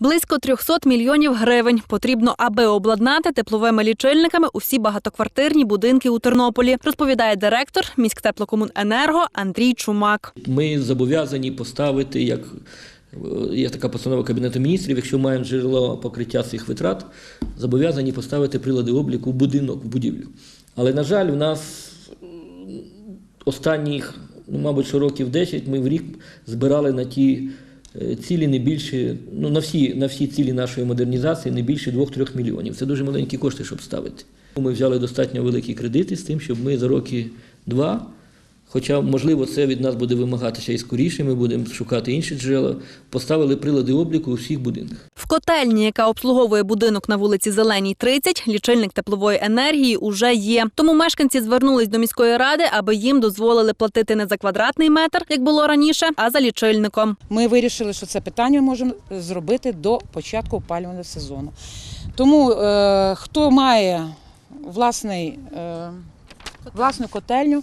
Близько 300 мільйонів гривень потрібно, аби обладнати тепловими лічильниками усі багатоквартирні будинки у Тернополі, розповідає директор міськтеплокомуненерго Андрій Чумак. Ми зобов'язані поставити, як є така постанова Кабінету міністрів, якщо маємо джерело покриття цих витрат, зобов'язані поставити прилади обліку будинок, в будівлю. Але, на жаль, у нас останніх, ну, мабуть, що років 10 ми в рік збирали на ті цілі не більше, ну, на всі, на всі цілі нашої модернізації не більше 2-3 мільйонів. Це дуже маленькі кошти, щоб ставити. Ми взяли достатньо великі кредити з тим, щоб ми за роки два Хоча, можливо, це від нас буде вимагатися і скоріше, ми будемо шукати інші джерела, поставили прилади обліку у всіх будинках. Котельні, яка обслуговує будинок на вулиці Зеленій, 30, лічильник теплової енергії уже є. Тому мешканці звернулись до міської ради, аби їм дозволили платити не за квадратний метр, як було раніше, а за лічильником. Ми вирішили, що це питання можемо зробити до початку опалювального сезону. Тому е, хто має власний, е, власну котельню,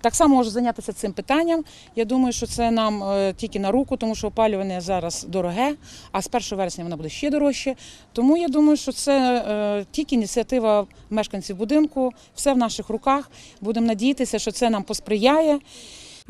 так само може зайнятися цим питанням. Я думаю, що це нам е, тільки на руку, тому що опалювання зараз дороге, а з 1 вересня воно буде ще дорожче. Тому я думаю, що це е, тільки ініціатива мешканців будинку, все в наших руках. Будемо надіятися, що це нам посприяє.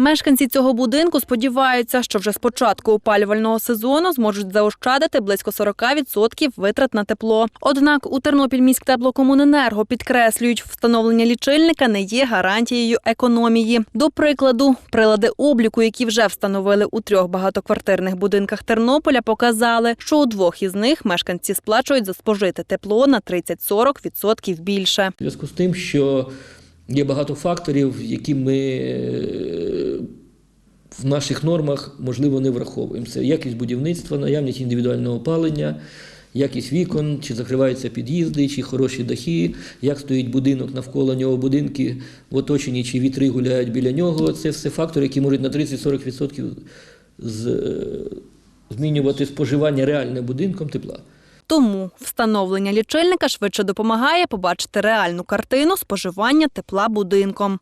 Мешканці цього будинку сподіваються, що вже з початку опалювального сезону зможуть заощадити близько 40% витрат на тепло. Однак у Тернопільміськтеплокомуненерго підкреслюють, встановлення лічильника не є гарантією економії. До прикладу, прилади обліку, які вже встановили у трьох багатоквартирних будинках Тернополя, показали, що у двох із них мешканці сплачують за спожите тепло на 30-40% більше. Зв'язку з тим, що є багато факторів, які ми е, в наших нормах, можливо, не враховуємо. Це якість будівництва, наявність індивідуального опалення, якість вікон, чи закриваються під'їзди, чи хороші дахи, як стоїть будинок навколо нього, будинки в оточенні, чи вітри гуляють біля нього. Це все фактори, які можуть на 30-40% е, змінювати споживання реальним будинком тепла. Тому встановлення лічильника швидше допомагає побачити реальну картину споживання тепла будинком.